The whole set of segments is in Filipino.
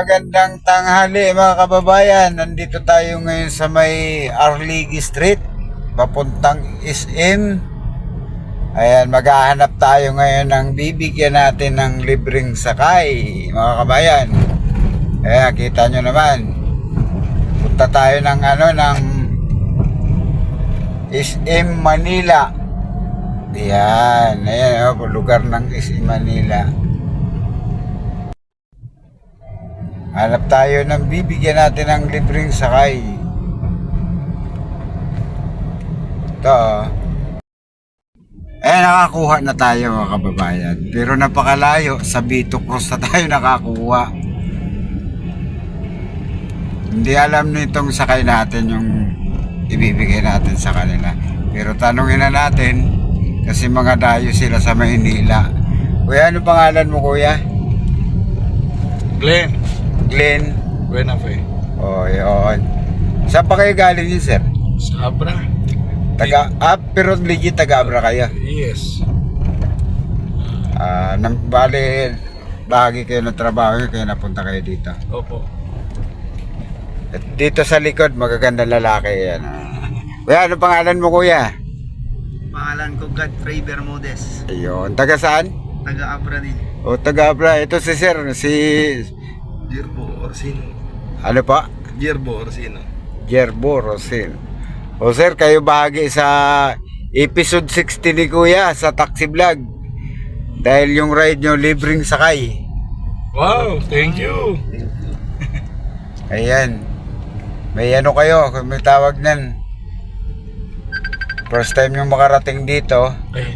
magandang tanghali mga kababayan. Nandito tayo ngayon sa may Arligi Street, papuntang SM. Ayan, maghahanap tayo ngayon ng bibigyan natin ng libreng sakay, mga kabayan. Ayan, kita nyo naman. Punta tayo ng ano, ng SM Manila. Ayan, ayan, oh, lugar ng SM Manila. Hanap tayo ng bibigyan natin ng libreng sakay. Ito. oh. Eh, nakakuha na tayo mga kababayan. Pero napakalayo. Sa Vito Cruz na tayo nakakuha. Hindi alam nitong sakay natin yung ibibigay natin sa kanila. Pero tanungin na natin kasi mga dayo sila sa Maynila. Kuya, ano pangalan mo kuya? Glenn. Glenn. Buena fe. Oh, yun. Saan pa kayo galing yun, sir? Sabra. Taga, ah, pero legit taga-abra kayo. Yes. Ah, nang, bali, bahagi kayo ng trabaho kaya napunta kayo dito. Opo. At dito sa likod, magaganda lalaki yan. ah. Kuya, ano pangalan mo, kuya? Pangalan ko Godfrey Bermudez. Ayun, taga saan? Taga Abra din. O, taga-abra. Ito si sir, si... Jerbo Orsino. Ano pa? Jerbo Orsino. Gerbo Rosin. O sir, kayo bahagi sa episode 60 ni Kuya sa taxi vlog. Dahil yung ride nyo libreng sakay. Wow, thank you. Ayan. May ano kayo, kung may tawag nan. First time yung makarating dito, Ay,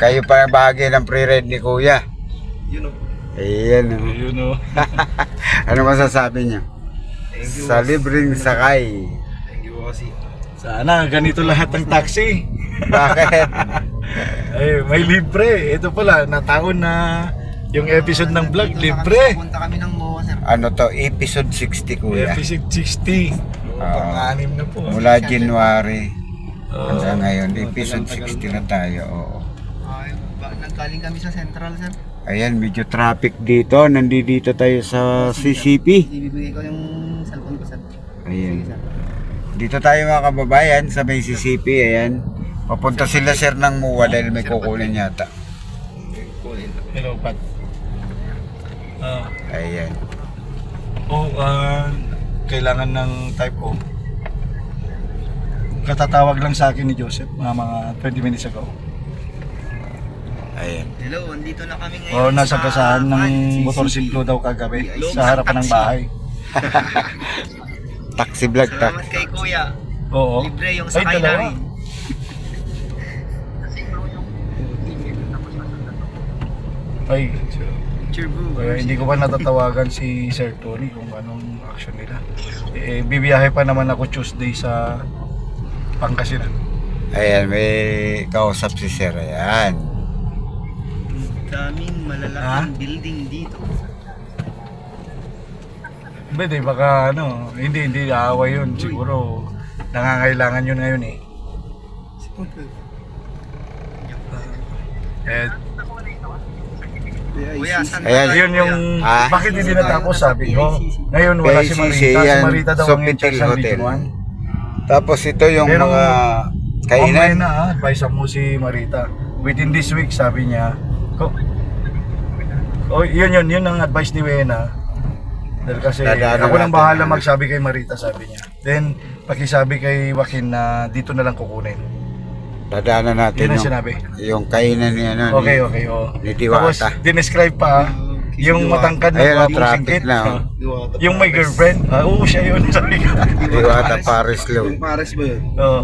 kayo pa bahagi ng pre-ride ni Kuya. You know. Ayan. oh. you know. ano masasabi niyo? Thank you. Sa libreng sakay. Thank you, Ossi. Sana ganito lahat ng taxi. Bakit? Ay, may libre. Ito pala, nataon na yung episode ng vlog, libre. Punta kami ng MOA, sir. Ano to? Episode 60 Kuya. Episode 60. Ah. Pang-anim na po. Mula January Oh. hanggang ngayon, Oh, episode tagal-tagal 60 na tayo. Oo. Ay, ba, nagkaling kami sa Central, sir. Ayan, medyo traffic dito. Nandito tayo sa CCP. Ibibigay ko yung cellphone ko, sir. Ayan. Dito tayo mga kababayan sa may CCP. Ayan. Papunta sila sir ng MUA dahil may kukunin yata. Hello, Pat. Ah, Ayan. oh, ah, kailangan ng type O. Katatawag lang sa akin ni Joseph mga mga 20 minutes ago. Ayan. Hello, andito na kami ngayon. O nasa sa gasahan ng motorsiklo daw kagabi sa harapan ng bahay. Taxi vlog ta. Salamat kay Kuya. Oo. Libre yung Ay, sakay dalawa. namin. Ay, Jerbo kaya hindi ko pa natatawagan si Sir Tony kung anong action nila. Eh, bibiyahe pa naman ako Tuesday sa Pangasinan. Ayan, may kausap si sir. Ayan. Daming malalaking building dito. Pwede, baka ano, hindi, hindi aaway yun. Siguro, nangangailangan yun ngayon eh. Eh, Kuya, saan Ayan, tayo, yun yung, Ah. bakit hindi natapos sabi ko. Ngayon wala si Marita. Si yan, Marita daw ang Sofitel in-charge ng Hotel. Region 1. Tapos ito yung Pero, mga Kainan? kainan. na ah, advice mo si Marita. Within this week, sabi niya, ko, oh, yun yun, yun ang advice ni Wena. Dahil kasi Dadaanan ako nang natin. bahala magsabi kay Marita, sabi niya. Then, pakisabi kay Joaquin na dito na lang kukunin. Dadaanan natin Yun ang yung, sinabi. yung kainan ni ano. ni- Okay, okay, oh. Ni Diwata. Tapos, dinescribe pa, ah, yung matangkad na Ayun, gwapong traffic singkit. na, oh. yung may girlfriend. Ah, oo, siya yun. Sabi ko. Diwata Paris. Yung Paris ba yun? Oo.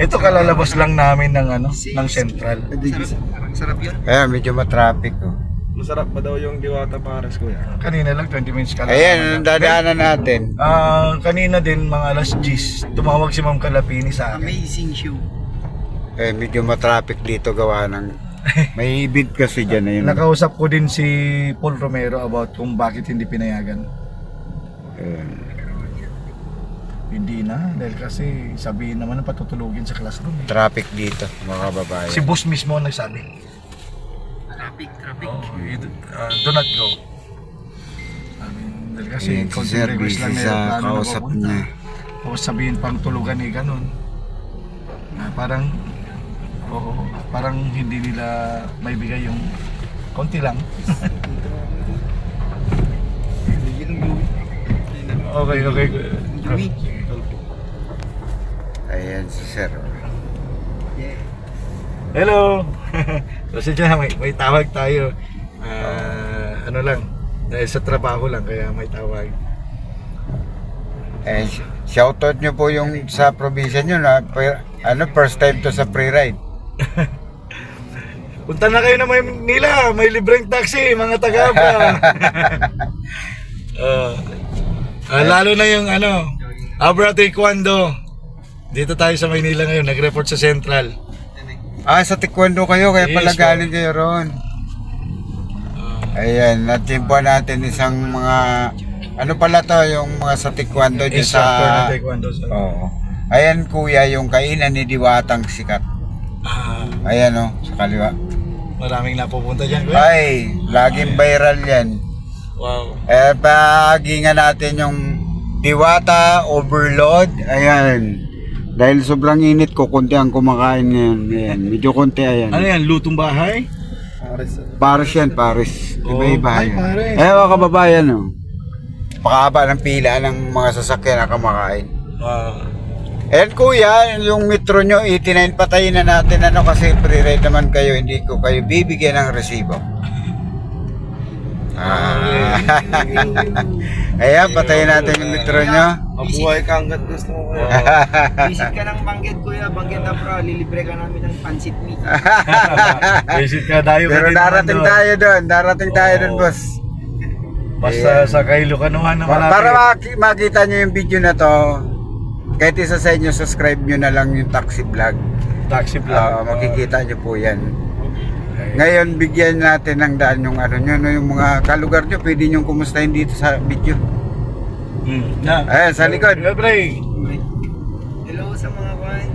Ito kalalabas lang namin ng ano, ng Central. Sarap, sarap yun. Ayan, medyo matraffic oh. Masarap ba daw yung Diwata Pares, kuya? Kanina lang 20 minutes ka lang. Ayan, ang dadaanan natin. Ah, kanina din mga alas 10, tumawag si Ma'am Kalapini sa akin. Amazing show. Eh, medyo matraffic dito gawa ng... May event kasi dyan na yun. Nakausap ko din si Paul Romero about kung bakit hindi pinayagan. Ayan. Hindi na, dahil kasi sabihin naman na patutulugin sa classroom. eh. traffic dito, mga kababayan. Si boss mismo ang nagsabi. Traffic, traffic. Oh, you do, uh, do not go. Sabi, dahil kasi Kasi Ayan, si konting Sir busy lang na sa yung plano na kausap niya. Tapos sabihin pang tulugan eh, ganun. Na parang, oo, parang hindi nila may bigay yung konti lang. okay, okay. Yumi. Ayan si Sir. Hello! Kasi dyan, may, may tawag tayo. Ah, ano lang, dahil sa trabaho lang, kaya may tawag. Eh, sh- shoutout nyo po yung sa probinsya nyo na per- ano, first time to sa pre-ride. Punta na kayo na Maynila, may libreng taxi, mga taga-abra. Ah, ah, lalo na yung ano, Abra Taekwondo. Dito tayo sa Maynila ngayon, nag-report sa Central. Ah, sa taekwondo kayo, kaya Yes, pala galing kayo ron. Ayan, natimpo natin isang mga, ano pala to, yung mga sa taekwondo dyan sa... Taekwondo. Sa, Oo. Ayan kuya, yung kainan ni Diwatang sikat. Ah, Ayan o, sa kaliwa. maraming napupunta dyan. kuya. Ay, laging viral yan. Wow. Eh, pagingan natin yung Diwata Overload. Ayan. Dahil sobrang init ko, konti ang kumakain ngayon. Ayan, medyo konti ayan. Ano yan, lutong bahay? Paris yan, Paris. Oh, Iba-iba ay, yan. Paris. Eh, mga kababayan, oh. Pakaba ng pila ng mga sasakyan na kumakain. Wow. And kuya, yung metro nyo, 89 patayin na natin ano kasi pre-ride naman kayo, hindi ko kayo bibigyan ng resibo. Ah. Ayan, patayin natin yung metro nyo. Mabuhay ka hanggat gusto mo kuya. Visit ka ng Banggit kuya, Banggit Abra, lilibre ka namin ng pancit meat. Visit ka tayo. Pero darating tayo doon, darating tayo doon, Oo. boss. Basta sa Kailo Kanuhan na malapit. Para maki- makita nyo yung video na to, kahit isa sa inyo, subscribe nyo na lang yung taxi vlog. Taxi vlog. Ah, makikita nyo po yan. Ngayon, bigyan natin ng daan yung ano nyo, no, yung mga kalugar nyo, pwede nyo kumustahin dito sa video. Hmm. Na. Ayan, sa likod. Eh, pre. Hello sa mga kwan.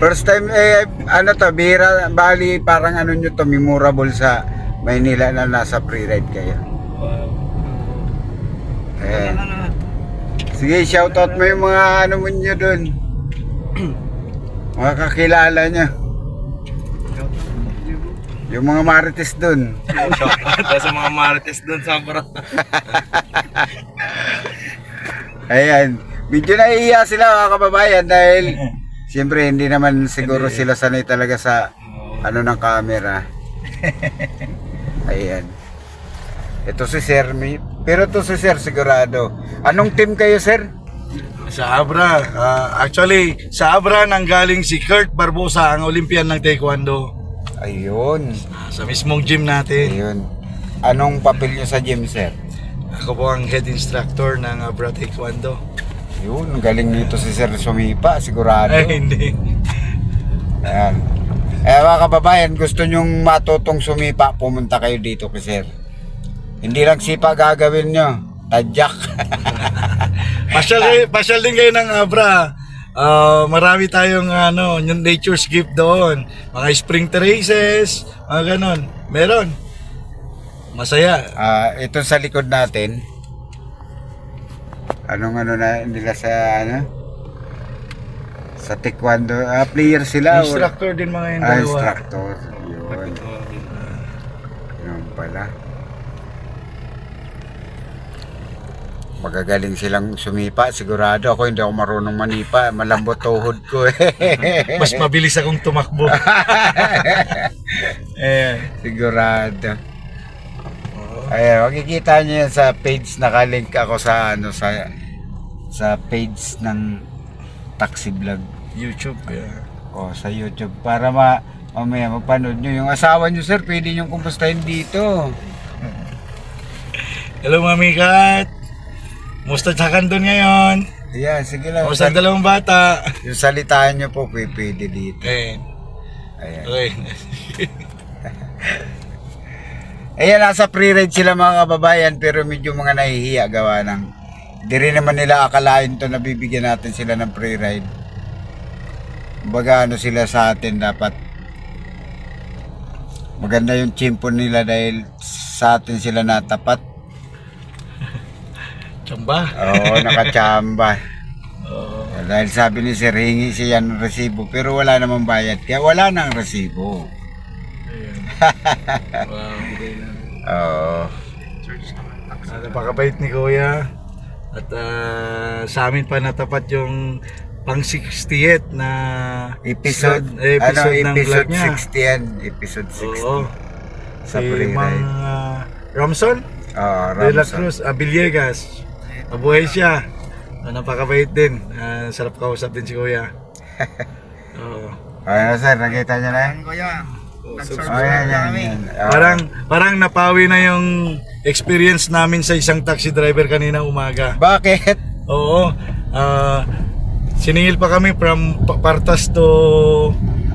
First time, eh, ano to, bihira, bali, parang ano nyo to, memorable sa Maynila na nasa pre-ride kayo. Wow. Ayan. Sige, shoutout mo yung mga ano mo nyo dun. mga kakilala nyo. Yung mga marites dun. Tapos sa mga marites doon sa Abra. Ayan. Medyo naiiya sila mga kababayan dahil siyempre hindi naman siguro sila sanay talaga sa ano ng camera. Ayan. Ito si Sir. Pero to si Sir sigurado. Anong team kayo Sir? Sa Abra. ah, actually, sa Abra nanggaling si Kurt Barbosa, ang Olympian ng Taekwondo. Ayun. Ah, Sa mismong gym natin. Ayun. Anong papel nyo sa gym Sir? Ako po ang head instructor ng Abra Taekwondo. Yun, galing dito si Sir Sumipa, sigurado. Ay, hindi. Ayan. Eh mga kababayan, gusto nyong matutong sumipa, pumunta kayo dito kay Sir. Hindi lang sipa gagawin nyo, tadyak. Pasyal, kayo, pasyal din kayo ng Abra. Ah, marami tayong ano, yung nature's gift doon. Mga spring terraces, mga ganon. Meron. Masaya. Ah, ito sa likod natin. Anong ano na nila sa ano? Sa taekwondo, ah, player sila. or- Instructor din mga yung Ah, dalawa. instructor. Yun. Yun pala. Magagaling silang sumipa, sigurado. Ako hindi ako marunong manipa, malambot tuhod ko eh. Mas mabilis akong tumakbo. eh, sigurado. Ayan, makikita niyo yan sa page, nakalink ako sa ano sa sa page ng taxi vlog YouTube. Yeah. o sa YouTube para ma mamaya mapanood nyo yung asawa nyo sir pwede nyo kumustahin dito Hello, Mami Kat. Musta tsakan doon ngayon? Ayan, sige lang. Musta ang dalawang bata? Yung salitaan nyo po, pwede, dito. Eh, Ayan. okay. Ayan, nasa pre-ride sila mga kababayan, pero medyo mga nahihiya gawa ng... Di rin naman nila akalain to na bibigyan natin sila ng pre-ride. Baga ano sila sa atin dapat maganda yung chimpo nila dahil sa atin sila natapat. Tsamba. Oo, nakachamba. Oo. Dahil sabi ni Sir, hingi siya ng resibo pero wala namang bayad. Kaya wala nang resibo. Ayun. wow. Oo. Ah, napakabait ni Kuya. At ah, sa amin pa natapat yung pang 68 na Episode, eh, episode ano, ng episode vlog niya. 60 yan. Episode 60. Oo. Sa si. Mang ah, Ramson Oo, de la Ramson. Cruz ah, Villegas. Mabuhay siya. Ah, napakabait din. Ah, sarap kausap din si Kuya. Oo. Ano sir, nakita niyo na yan? Ayan kuya. Oh, Nag-subscribe yan, na yan, kami. yan. Oo. Parang parang napawi na yung experience namin sa isang taxi driver kanina umaga. Bakit? Oo. Ah, siningil pa kami from Pa- Partas to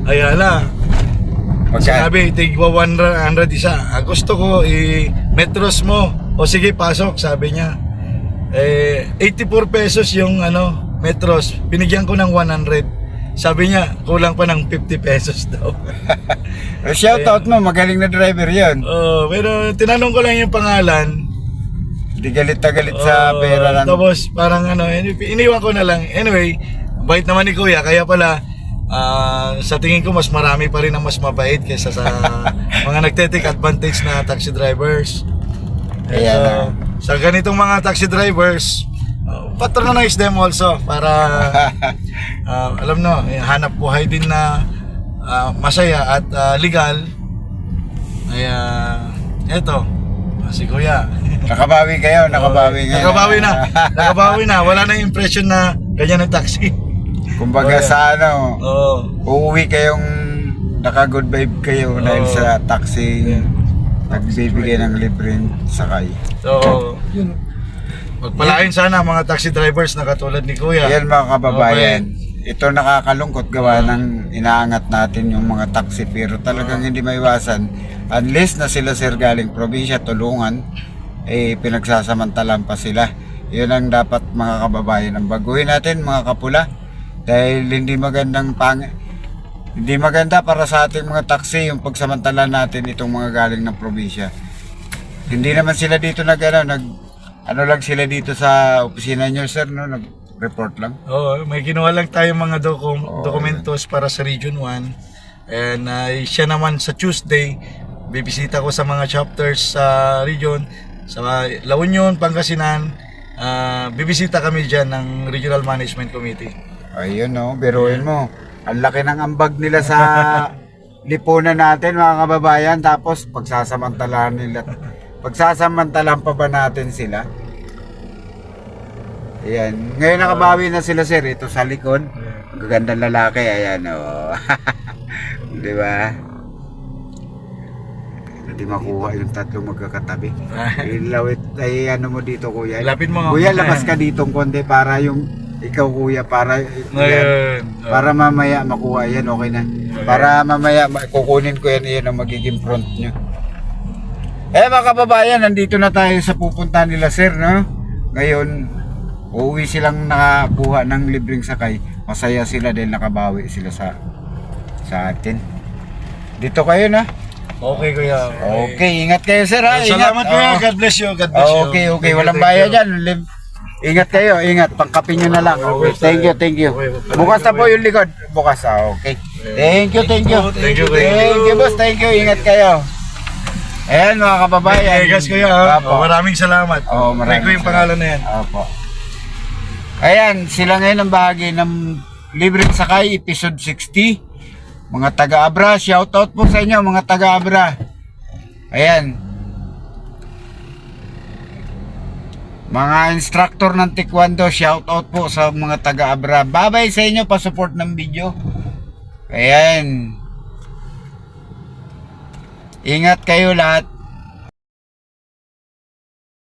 Ayala. Magka, Sabi, tigwa 100 isa. Ah, gusto ko i-metros mo. O sige, pasok, sabi niya. Eh, 84 pesos yung ano, metros. Binigyan ko ng 100. Sabi niya, kulang pa ng 50 pesos daw. shout out mo, magaling na driver yun. Oh, pero tinanong ko lang yung pangalan. Hindi galit na galit sa Oh, pera ng... Tapos parang ano, ini- iniwan ko na lang. Anyway, bait naman ni Kuya, kaya pala ah, sa tingin ko mas marami pa rin ang mas mabait kaysa sa mga nagte-take advantage na taxi drivers. Kaya So, na. sa ganitong mga taxi drivers, uh, patronize them also para ah, alam no, eh, hanap buhay din na ah, masaya at ah, legal. Kaya eto, ah, si Kuya. Nakabawi kayo, nakabawi ngayon. Nakabawi na. Nakabawi na. Wala na yung impression na ganyan ang taxi. Kumbaga Oh, yeah. sa ano, Oo. uuwi kayong naka-good vibe kayo dahil Oo. sa taxi Yeah. Nagbibigay ng libreng sakay. So, yun. Magpalain sana mga taxi drivers na katulad ni Kuya. Yan mga kababayan. Ito nakakalungkot gawa ng inaangat natin yung mga taxi pero talagang hindi maiwasan. Unless na sila sir galing probinsya, tulungan, eh pinagsasamantalan pa sila. Yun ang dapat mga kababayan. Ang baguhin natin mga kapula dahil hindi magandang pang hindi maganda para sa ating mga taxi yung pagsamantala natin itong mga galing ng probinsya. Hindi naman sila dito nag ano, nag ano lang sila dito sa opisina nyo sir no nag report lang. Oo, may ginawa lang tayong mga dokum- Oo. dokumentos para sa Region 1. And uh, siya naman sa Tuesday, bibisita ko sa mga chapters sa region, sa La Union, Pangasinan. ah, bibisita kami dyan ng Regional Management Committee. Ayun no, biruin mo. Ang laki ng ambag nila sa lipunan natin mga kababayan tapos pagsasamantalahan nila. Pagsasamantalan pa ba natin sila? Ayan. Ngayon nakabawi na sila sir. Ito sa likod. Ang gagandang lalaki. Ayan o. Di ba? Hindi makuha yung tatlo magkakatabi. Ilawit ay ano mo dito kuya. Lapit mo. Kuya, labas ka dito konti para yung ikaw kuya para Ngayon. para mamaya makuha yan okay na. Para mamaya ma- kukunin ko yan yan ang magiging front nyo. Eh mga kababayan, nandito na tayo sa pupuntahan nila sir, no? Ngayon, uuwi silang nakakuha ng libreng sakay. Masaya sila dahil nakabawi sila sa sa atin. Dito kayo na. Okay, kuya. Okay, ingat kayo sir ha. Ingat. Salamat, kuya. Oo. God bless you. God bless you. Okay, okay. Walang bayad yan. Ingat kayo, ingat. Pangkapin nyo na lang. Okay, thank you, thank you. Bukas na po yung likod. Bukas, ah, okay. Thank you, thank you. Thank you, thank you. Thank you, boss. Thank you. Ingat kayo. Ayan, mga kababayan. Vegas, ha? Opo. Oh, maraming salamat. Oo, maraming you yung pangalan na yan. Opo. Ayan, sila ngayon ang bahagi ng Libreng Sakay, episode 60. Mga taga-Abra, shoutout po sa inyo, mga taga-Abra. Ayan. Mga instructor ng Taekwondo, shoutout po sa mga taga-Abra. Babay sa inyo, pa-support ng video. Ayan. Ingat kayo lahat.